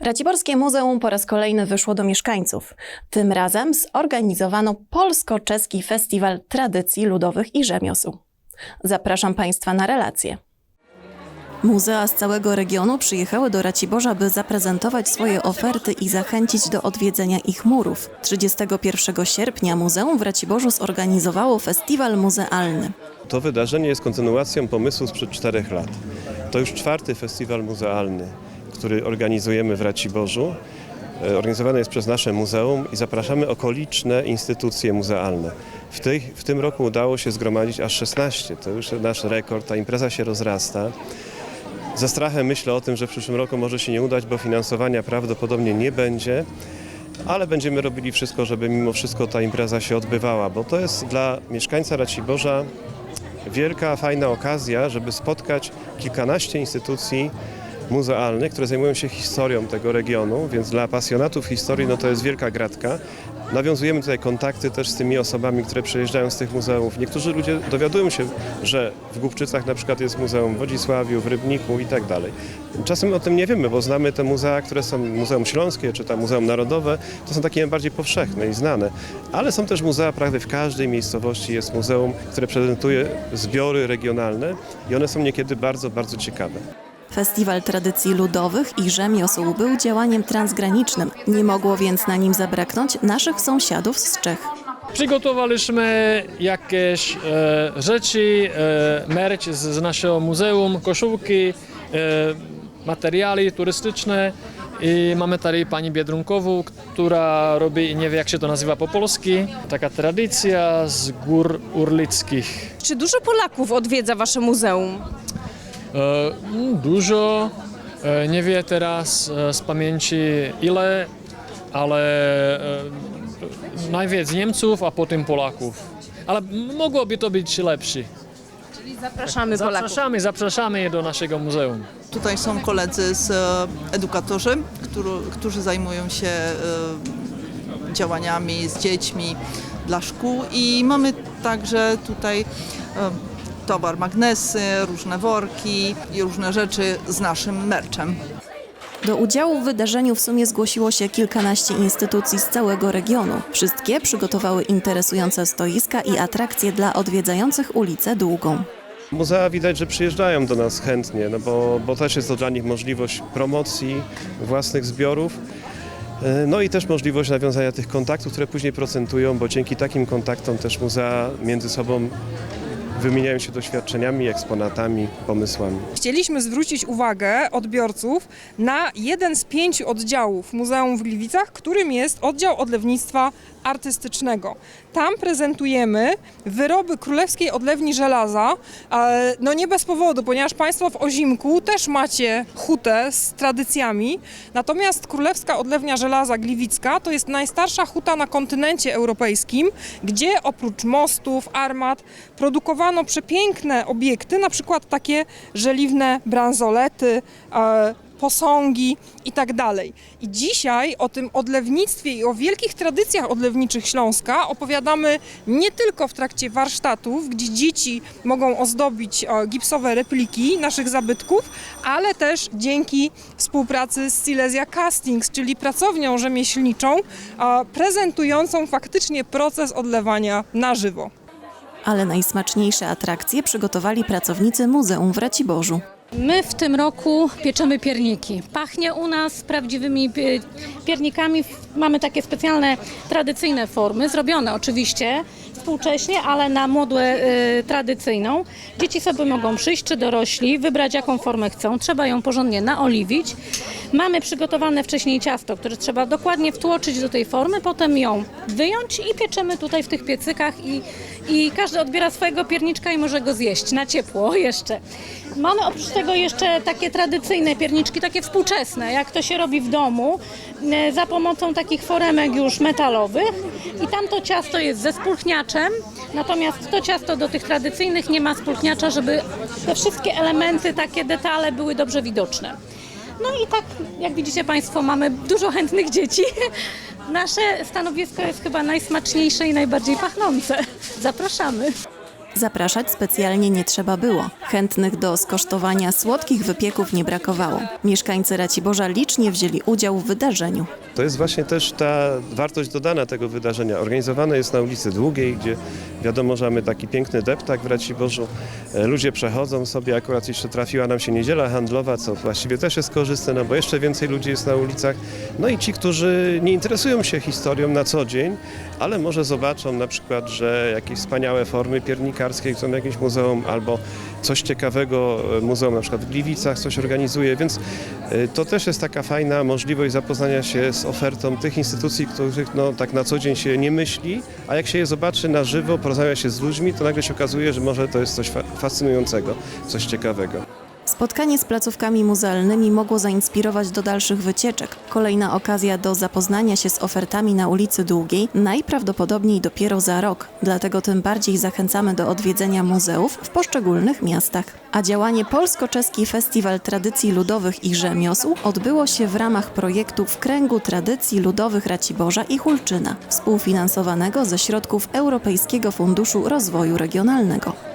Raciborskie Muzeum po raz kolejny wyszło do mieszkańców. Tym razem zorganizowano polsko-czeski festiwal tradycji ludowych i rzemiosł. Zapraszam Państwa na relacje. Muzea z całego regionu przyjechały do Raciborza, by zaprezentować swoje oferty i zachęcić do odwiedzenia ich murów. 31 sierpnia Muzeum w Raciborzu zorganizowało festiwal muzealny. To wydarzenie jest kontynuacją pomysłu sprzed czterech lat. To już czwarty festiwal muzealny, który organizujemy w Raciborzu. E, Organizowany jest przez nasze muzeum i zapraszamy okoliczne instytucje muzealne. W, tej, w tym roku udało się zgromadzić aż 16. To już nasz rekord. Ta impreza się rozrasta. Za strachem myślę o tym, że w przyszłym roku może się nie udać, bo finansowania prawdopodobnie nie będzie, ale będziemy robili wszystko, żeby mimo wszystko ta impreza się odbywała, bo to jest dla mieszkańca Raciborza wielka, fajna okazja, żeby spotkać kilkanaście instytucji muzealnych, które zajmują się historią tego regionu, więc dla pasjonatów historii no to jest wielka gratka. Nawiązujemy tutaj kontakty też z tymi osobami, które przyjeżdżają z tych muzeów. Niektórzy ludzie dowiadują się, że w Głubczycach na przykład jest muzeum w Wodzisławiu, w Rybniku i tak dalej. Czasem o tym nie wiemy, bo znamy te muzea, które są Muzeum Śląskie czy tam Muzeum Narodowe, to są takie bardziej powszechne i znane. Ale są też muzea, prawie w każdej miejscowości jest muzeum, które prezentuje zbiory regionalne i one są niekiedy bardzo, bardzo ciekawe. Festiwal tradycji ludowych i rzemiosł był działaniem transgranicznym. Nie mogło więc na nim zabraknąć naszych sąsiadów z Czech. Przygotowaliśmy jakieś e, rzeczy, e, merch z, z naszego muzeum, koszulki, e, materiały turystyczne i mamy tutaj pani Biedrunkową, która robi, nie wiem jak się to nazywa po polski, taka tradycja z gór urlickich. Czy dużo Polaków odwiedza wasze muzeum? E, mm, Dużo, e, nie wiem teraz e, z pamięci ile, ale e, najwięcej Niemców, a potem Polaków. Ale mogłoby to być lepsze. Czyli zapraszamy Polaków. Zapraszamy, zapraszamy je do naszego muzeum. Tutaj są koledzy z edukatorzy, którzy, którzy zajmują się działaniami z dziećmi dla szkół i mamy także tutaj towar magnesy, różne worki i różne rzeczy z naszym merczem. Do udziału w wydarzeniu w sumie zgłosiło się kilkanaście instytucji z całego regionu. Wszystkie przygotowały interesujące stoiska i atrakcje dla odwiedzających ulicę Długą. Muzea widać, że przyjeżdżają do nas chętnie, no bo, bo też jest to dla nich możliwość promocji własnych zbiorów. E, No i też możliwość nawiązania tych kontaktów, które później procentują, bo dzięki takim kontaktom też muzea między sobą wymieniają się doświadczeniami, eksponatami, pomysłami. Chcieliśmy zwrócić uwagę odbiorców na jeden z pięciu oddziałów Muzeum w Gliwicach, którym jest oddział odlewnictwa artystycznego. Tam prezentujemy wyroby Królewskiej Odlewni Żelaza, no nie bez powodu, ponieważ Państwo w Ozimku też macie hutę z tradycjami, natomiast Królewska Odlewnia Żelaza Gliwicka to jest najstarsza huta na kontynencie europejskim, gdzie oprócz mostów, armat produkowano przepiękne obiekty, na przykład takie żeliwne bransolety, posągi i tak dalej. I dzisiaj o tym odlewnictwie i o wielkich tradycjach odlewniczych Śląska opowiadamy nie tylko w trakcie warsztatów, gdzie dzieci mogą ozdobić gipsowe repliki naszych zabytków, ale też dzięki współpracy z Silesia Castings, czyli pracownią rzemieślniczą, prezentującą faktycznie proces odlewania na żywo. Ale najsmaczniejsze atrakcje przygotowali pracownicy Muzeum w Raciborzu. My w tym roku pieczemy pierniki. Pachnie u nas prawdziwymi pie- piernikami. Mamy takie specjalne, tradycyjne formy, zrobione oczywiście współcześnie, ale na modłę y, tradycyjną. Dzieci sobie mogą przyjść, czy dorośli, wybrać jaką formę chcą. Trzeba ją porządnie naoliwić. Mamy przygotowane wcześniej ciasto, które trzeba dokładnie wtłoczyć do tej formy, potem ją wyjąć i pieczemy tutaj w tych piecykach i, i każdy odbiera swojego pierniczka i może go zjeść na ciepło jeszcze. Mamy oprócz tego jeszcze takie tradycyjne pierniczki, takie współczesne, jak to się robi w domu, e, za pomocą takich foremek już metalowych. I tam to ciasto jest ze spulchniaczem, natomiast to ciasto do tych tradycyjnych nie ma spulchniacza, żeby te wszystkie elementy, takie detale były dobrze widoczne. No i tak, jak widzicie Państwo, mamy dużo chętnych dzieci. Nasze stanowisko jest chyba najsmaczniejsze i najbardziej pachnące. Zapraszamy. Zapraszać specjalnie nie trzeba było. Chętnych do skosztowania słodkich wypieków nie brakowało. Mieszkańcy Raciborza licznie wzięli udział w wydarzeniu. To jest właśnie też ta wartość dodana tego wydarzenia. Organizowane jest na ulicy Długiej, gdzie wiadomo, że mamy taki piękny deptak w Raciborzu. E, Ludzie przechodzą sobie, akurat jeszcze trafiła nam się niedziela handlowa, co właściwie też jest korzystne, no bo jeszcze więcej ludzi jest na ulicach. No i ci, którzy nie interesują się historią na co dzień, ale może zobaczą na przykład, że jakieś wspaniałe formy piernikarskie są w jakimś muzeum, albo coś ciekawego e, muzeum na przykład w Gliwicach coś organizuje, więc e, to też jest taka fajna możliwość zapoznania się z ofertą tych instytucji, których no, tak na co dzień się nie myśli, a jak się je zobaczy na żywo, porozmawia się z ludźmi, to nagle się okazuje, że może to jest coś fa- fascynującego, coś ciekawego. Spotkanie z placówkami muzealnymi mogło zainspirować do dalszych wycieczek. Kolejna okazja do zapoznania się z ofertami na ulicy Długiej najprawdopodobniej dopiero za rok, dlatego tym bardziej zachęcamy do odwiedzenia muzeów w poszczególnych miastach. A działanie Polsko-Czeski Festiwal Tradycji Ludowych i Rzemiosł odbyło się w ramach projektu w kręgu tradycji ludowych Raciborza i Hulczyna, współfinansowanego ze środków Europejskiego Funduszu Rozwoju Regionalnego.